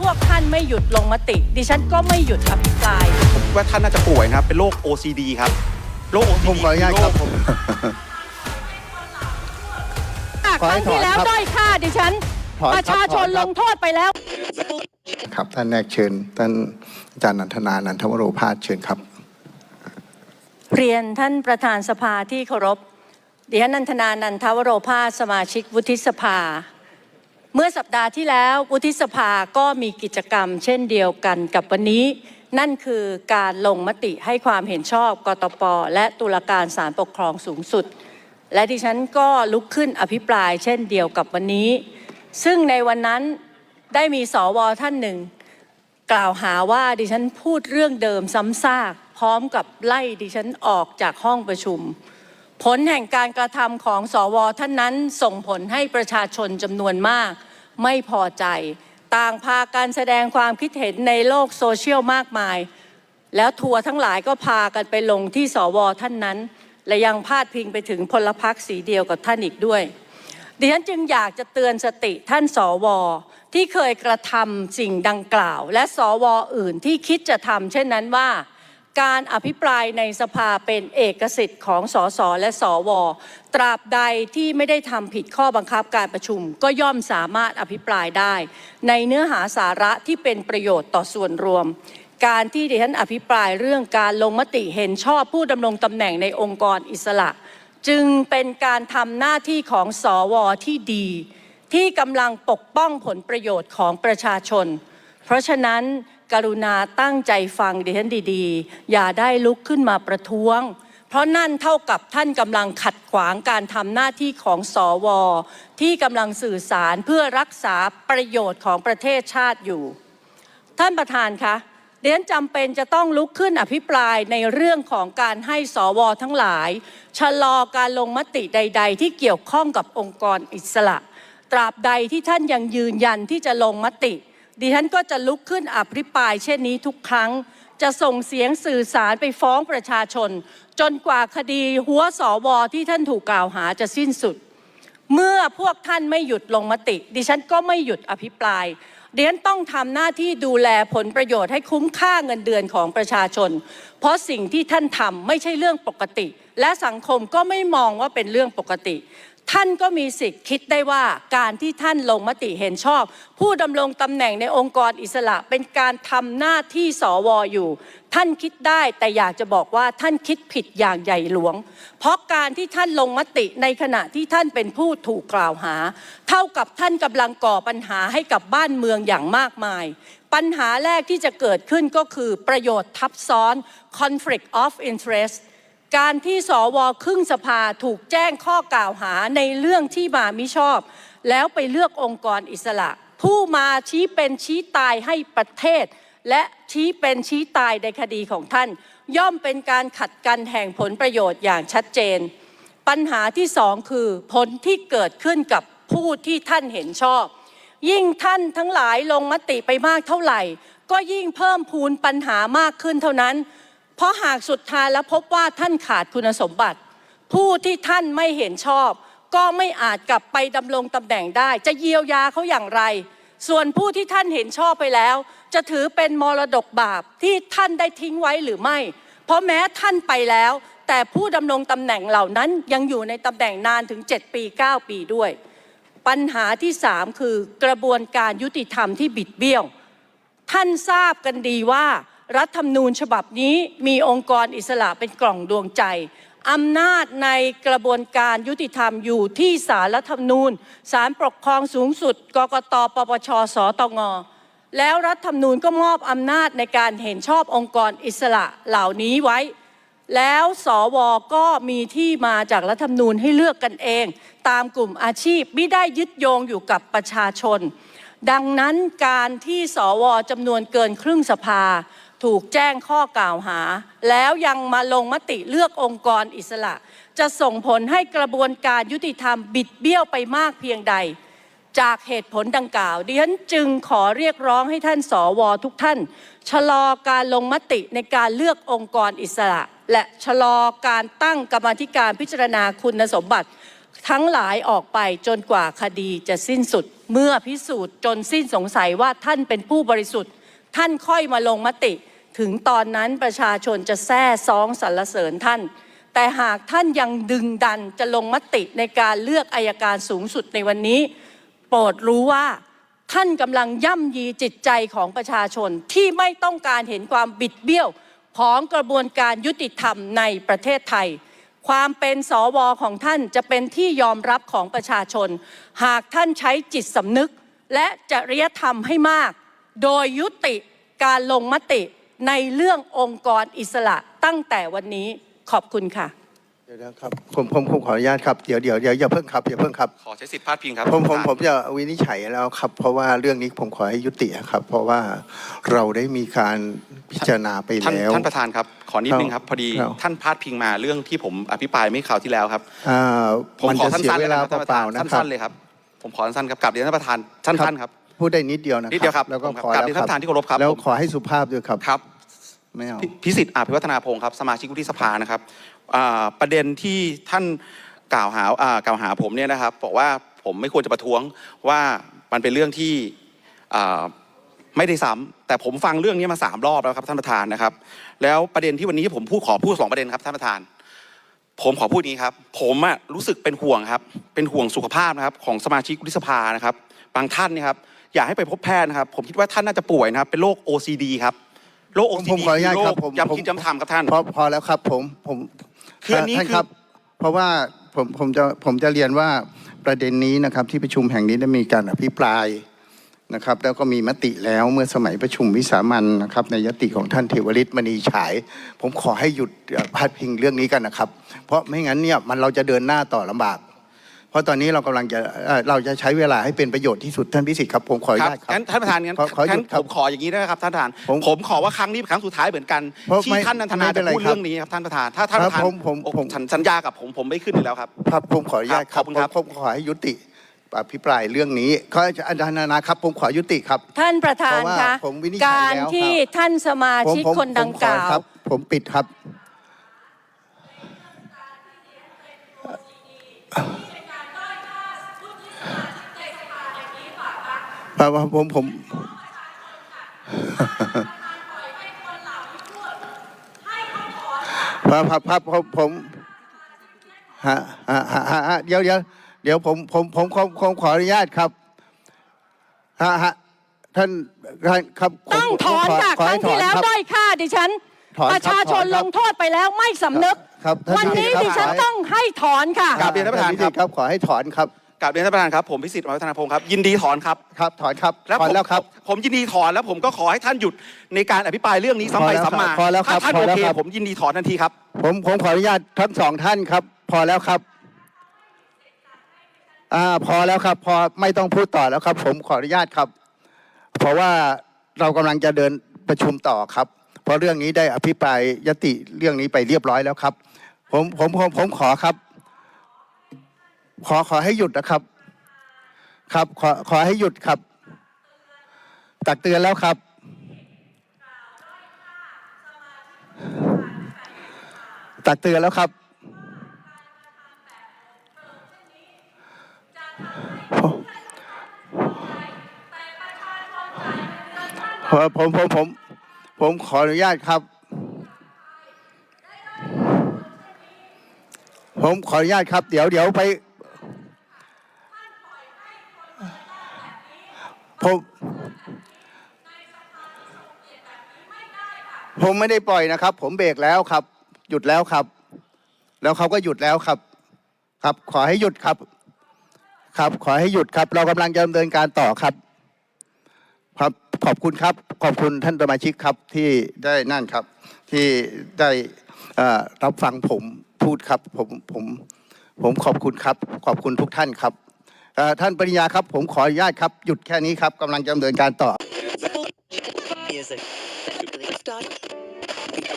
พวกท่านไม่หยุดลงมติ ดิฉันก็ไม่หยุดอภิปราย ว่าท่านน่าจะป่วยนะครับเป็นโรค OCD ครับโรค OCD ผมขออนุญาตครับผม คขอให้รั้งที่แล้วถอนครับด้อยค่าดิฉัน ถอนครับประชาชนถอนครับ ลงโทษไปแล้ว ครับท่านแรกเชิญท่านอาจารย์นันทนานันทวโรภาสเชิญครับ เรียนท่านประธานสภาที่เคารพดิฉันนันทนานันทวโรภาสสมาชิกวุฒิสภา เมื่อสัปดาห์ที่แล้ววุฒิสภาก็มีกิจกรรม เช่นเดียวกันกับวันนี้ นั่นคือการลงมติให้ความเห็นชอบกตปและตุลาการศาลปกครองสูงสุด และดิฉันก็ลุกขึ้นอภิปรายเช่นเดียวกับวันนี้ ซึ่งในวันนั้นได้มีสวท่านหนึ่ง กล่าวหาว่าดิฉันพูดเรื่องเดิมซ้ำซากพร้อมกับไล่ดิฉันออกจากห้องประชุม ผลแห่งการกระทำของสวท่านนั้นส่งผลให้ประชาชนจำนวนมาก ไม่พอใจ ต่างพากันแสดงความคิดเห็นในโลกโซเชียลมากมาย แล้วทัวร์ทั้งหลายก็พากันไปลงที่สวท่านนั้น และยังพาดพิงไปถึงพลพรรคสีเดียวกับท่านอีกด้วยดิฉันจึงอยากจะเตือนสติท่านสวที่เคยกระทำสิ่งดังกล่าว และสวอื่นที่คิดจะทำเช่นนั้นว่า การอภิปรายในสภาเป็นเอกสิทธิ์ของสสและสว ตราบใดที่ไม่ได้ทำผิดข้อบังคับการประชุม ก็ย่อมสามารถอภิปรายได้ ในเนื้อหาสาระที่เป็นประโยชน์ต่อส่วนรวม การที่ดิฉันอภิปรายเรื่องการลงมติเห็นชอบผู้ดำรงตำแหน่งในองค์กรอิสระ จึงเป็นการทำหน้าที่ของสวที่ดี ที่กำลังปกป้องผลประโยชน์ของประชาชน เพราะฉะนั้น กรุณาตั้งใจฟังดิฉันดีๆ อย่าได้ลุกขึ้นมาประท้วง เพราะนั่นเท่ากับท่านกำลังขัดขวางการทำหน้าที่ของสวที่กำลังสื่อสารเพื่อรักษาประโยชน์ของประเทศชาติอยู่ ท่านประธานคะเรียนจำเป็นจะต้องลุกขึ้นอภิปรายในเรื่องของการให้สวทั้งหลาย ชะลอการลงมติใด ๆ ที่เกี่ยวข้องกับองค์กรอิสระ ตราบใดที่ท่านยังยืนยันที่จะลงมติ ดิฉันก็จะลุกขึ้นอภิปรายเช่นนี้ทุกครั้ง จะส่งเสียงสื่อสารไปฟ้องประชาชน จนกว่าคดีหัวสวที่ท่านถูกกล่าวหาจะสิ้นสุด เมื่อพวกท่านไม่หยุดลงมติ ดิฉันก็ไม่หยุดอภิปรายดิฉันต้องทำหน้าที่ดูแลผลประโยชน์ให้คุ้มค่าเงินเดือนของประชาชน เพราะสิ่งที่ท่านทำไม่ใช่เรื่องปกติ และสังคมก็ไม่มองว่าเป็นเรื่องปกติ ท่านก็มีสิทธิ์คิดได้ว่าการที่ท่านลงมติเห็นชอบ ผู้ดำรงตำแหน่งในองค์กรอิสระเป็นการทำหน้าที่สวอยู่ ท่านคิดได้แต่อยากจะบอกว่าท่านคิดผิดอย่างใหญ่หลวง เพราะการที่ท่านลงมติในขณะที่ท่านเป็นผู้ถูกกล่าวหา เท่ากับท่านกำลังก่อปัญหาให้กับบ้านเมืองอย่างมากมาย ปัญหาแรกที่จะเกิดขึ้นก็คือประโยชน์ทับซ้อน conflict of interest การที่สวครึ่งสภาถูกแจ้งข้อกล่าวหาในเรื่องที่มามิชอบ แล้วไปเลือกองค์กรอิสระ ผู้มาชี้เป็นชี้ตายให้ประเทศ และชี้เป็นชี้ตายในคดีของท่าน ย่อมเป็นการขัดกันแห่งผลประโยชน์อย่างชัดเจน ปัญหาที่สองคือผลที่เกิดขึ้นกับผู้ที่ท่านเห็นชอบ ยิ่งท่านทั้งหลายลงมติไปมากเท่าไหร่ ก็ยิ่งเพิ่มพูนปัญหามากขึ้นเท่านั้น เพราะหากสุดท้ายแล้วพบว่าท่านขาดคุณสมบัติ ผู้ที่ท่านไม่เห็นชอบ ก็ไม่อาจกลับไปดำรงตำแหน่งได้ จะเยียวยาเขาอย่างไร ส่วนผู้ที่ท่านเห็นชอบไปแล้ว จะถือเป็นมรดกบาปที่ท่านได้ทิ้งไว้หรือไม่ เพราะแม้ท่านไปแล้ว แต่ผู้ดำรงตำแหน่งเหล่านั้นยังอยู่ในตำแหน่งนานถึง 7 ปี 9 ปีด้วย ปัญหาที่ 3 คือกระบวนการยุติธรรมที่บิดเบี้ยว ท่านทราบกันดีว่า รัฐธรรมนูญฉบับนี้มีองค์กรอิสระเป็นกล่องดวงใจอำนาจในกระบวนการยุติธรรมอยู่ที่ศาลรัฐธรรมนูญศาลปกครองสูงสุดกกตปปชสตงแล้วรัฐธรรมนูญก็มอบอำนาจในการเห็นชอบองค์กรอิสระเหล่านี้ไว้ แล้วสวก็มีที่มาจากรัฐธรรมนูญให้เลือกกันเอง ตามกลุ่มอาชีพไม่ได้ยึดโยงอยู่กับประชาชน ดังนั้นการที่สวจำนวนเกินครึ่งสภา ถูกแจ้งข้อกล่าวหา แล้วยังมาลงมติเลือกองค์กรอิสระ จะส่งผลให้กระบวนการยุติธรรมบิดเบี้ยวไปมากเพียงใด จากเหตุผลดังกล่าวดิฉันจึงขอเรียกร้องให้ท่านสวทุกท่าน ชะลอการลงมติในการเลือกองค์กรอิสระ และชะลอการตั้งกรรมธิการพิจารณาคุณสมบัติทั้งหลายออกไปจนกว่าคดีจะสิ้นสุด เมื่อพิสูจน์จนสิ้นสงสัยว่าท่านเป็นผู้บริสุทธิ์ ท่านค่อยมาลงมติ ถึงตอนนั้นประชาชนจะแซ่ซ้องสรรเสริญท่าน แต่หากท่านยังดึงดันจะลงมติในการเลือกอายการสูงสุดในวันนี้ โปรดรู้ว่าท่านกำลังย่ำยีจิตใจของประชาชนที่ไม่ต้องการเห็นความบิดเบี้ยวของกระบวนการยุติธรรมในประเทศไทย ความเป็นสวของท่านจะเป็นที่ยอมรับของประชาชน หากท่านใช้จิตสำนึกและจริยธรรมให้มาก โดยยุติการลงมติในเรื่ององค์กรอิสระตั้งแต่วันนี้ขอบคุณค่ะ เดี๋ยวนะครับผมผมผมขออนุญาตครับเดี๋ยวเดี๋ยวเดี๋ยวอย่าเพิ่งครับอย่าเพิ่งครับ ขอใช้สิทธิ์พาดพิงครับผมผมท่านผมจะวินิจฉัยแล้วครับ เพราะว่าเรื่องนี้ผมขอให้ยุติครับ เพราะว่าเราได้มีการพิจารณาไปท่านแล้ว ท่านประธานครับ ขอนิดนึงครับ พอดีครับ ท่านพาดพิงมาเรื่องที่ผมอภิปรายไม่ข่าวที่แล้วครับ อ่าผมมันขอจะเสียสั้นๆเวเลยลานะครับเปล่าๆนะครับ สั้นๆเลยครับ ผมขอสั้นๆครับกลับเรียนท่านประธานสั้นๆครับ พูดได้นิดเดียวนะนิดเดียวครับแล้วก็ผมครับขอกราบแล้วเรียนท่านประธานที่เคารพครับแล้วผมขอให้สุภาพด้วยครับครับไม่เอาพิพิสิทธิ์อาภิวัฒนาพงศ์ครับสมาชิกวุฒิสภานะครับอ่าประเด็นที่ท่านกล่าวหาอ่ากล่าวหาผมเนี่ยนะครับบอกว่าผมไม่ควรจะประท้วงว่ามันเป็นเรื่องที่อ่าไม่ได้ซ้ำแต่ผมฟังเรื่องนี้มาสามรอบแล้วครับท่านประธานนะครับ แล้วประเด็นที่วันนี้ผมพูดขอพูดสองประเด็นครับท่านประธาน ผมขอพูดนี้ครับ ผมอะรู้สึกเป็นห่วงครับ เป็นห่วงสุขภาพนะครับของสมาชิกวุฒิสภานะครับ บางท่านเนี่ยครับ อยากให้ไปพบแพทย์นะครับ ผมคิดว่าท่านน่าจะป่วยนะครับ เป็นโรค OCD ครับโรคผม OCD ผมขออนุญาตโรครับคผมย้ำคิดย้ำทำครับท่าน พอพอแล้วครับผมผมคืออันนี้ท่านคือครับ เพราะว่าผมผมจะผมจะเรียนว่าประเด็นนี้นะครับที่ประชุมแห่งนี้ได้มีการอภิปรายนะครับแล้วก็มีมติแล้วเมื่อสมัยประชุมวิสามันนะครับในยติของท่านเทวฤทธิ์มณีฉาย ผมขอให้หยุดเอ่อพาดพิงเรื่องนี้กันนะครับ เพราะไม่งั้นเนี่ยมันเราจะเดินหน้าต่อลำบาก เพราะตอนนี้เรากำลังจะเอ่อเราจะใช้เวลาให้เป็นประโยชน์ที่สุดท่านพิสิทธิ์ครับผมขออนุครับญาตครับงั้นท่านประธานงั้นขอขอหยุงั้ดนครัผบมขออย่างนี้ได้ไหมครับท่านประธานผมผมขอว่าครั้งนี้เป็นครั้งสุดท้ายเหมือนกันเพราะที่ไม่ท่านนันทนาไม่เป็จะนไรพูดครับเรื่องนี้ครับท่านประธานถ้าท่านประธานครับผมผมผมสัญสัญญากับผมผมไม่ขึ้นอยู่แล้วครับครับผมขออนุญาตคครัรับบขอบคุณครับผมผมขอให้ยุติอภิปรายเรื่องนี้ขออาจารย์นานาครับผมขอยุติครับ ท่านประธานเพราะว่าคะผมวินิจฉัยการแล้วครับที่ท่านสมาผมชิกผมคนดังผมขกอล่าวครับผมปิดครับ เพราะว่า ผมผมพระพระพระผมผมฮะฮะฮะฮะเดี๋ยวเดี๋ยวเดี๋ยวผมผมผมผมผมขออนุญาตครับฮะฮะท่านท่านครับผมต้องถอนผมค่ะขคให้รั้งที่อนแล้วครับ ด้อยค่าดิฉัน ถอนครับประชาชนถอนคลรับงโทษไปแล้วไม่สำนึก ครับท่านวันนี้ครับดิฉันครับ ต้องให้ถอนค่ะ กราบเรียนท่านประธานครับ ขอให้ถอนครับ กราบเรียนท่านประธานครับผมพิสิทธิ์อาภิวัฒนาพงศ์ครับยินดีถอนครับครับถอนครับแล้วถอผนมแล้วครับ ผมยินดีถอนแล้วผมก็ขอให้ท่านหยุดในการอภิปรายเรื่องนี้ซ้ำไปพอแล้วครับซ้ำมาพอแล้วครับถ้าท่านพอโอแล้วเคครับผมยินดีถอนทันทีครับ ผมผมขออนุญาตทั้งสองท่านครับ พอแล้วครับอ่าพอแล้วครับ พอไม่ต้องพูดต่อแล้วครับ ผมขออนุญาตครับ เพราะว่าเรากำลังจะเดินประชุมต่อครับ เพราะเรื่องนี้ได้อภิปรายยติเรื่องนี้ไปเรียบร้อยแล้วครับ ผมผมผมผมขอครับ ขอขอให้หยุดนะครับ ครับขอขอให้หยุดครับ ตักเตือนแล้วครับ ตักเตือนแล้วครับผมผมผม ผมขออนุญาตครับ ผมขออนุญาตครับ เดี๋ยวเดี๋ยวไป ผมผมไม่ได้ปล่อยนะครับ ผมเบรกแล้วครับ หยุดแล้วครับ แล้วเขาก็หยุดแล้วครับ ครับ ขอให้หยุดครับ ครับ ขอให้หยุดครับ เรากำลังจะดำเนินการต่อครับ ครับขอบคุณครับ ขอบคุณท่านสมาชิกครับที่ได้นั่นครับ ที่ได้รับฟังผมพูดครับ ผมผมผมขอบคุณครับ ขอบคุณทุกท่านครับ ท่านปริญญาครับ ผมขออนุญาตครับ หยุดแค่นี้ครับกำลังจะดำเนินการต่อ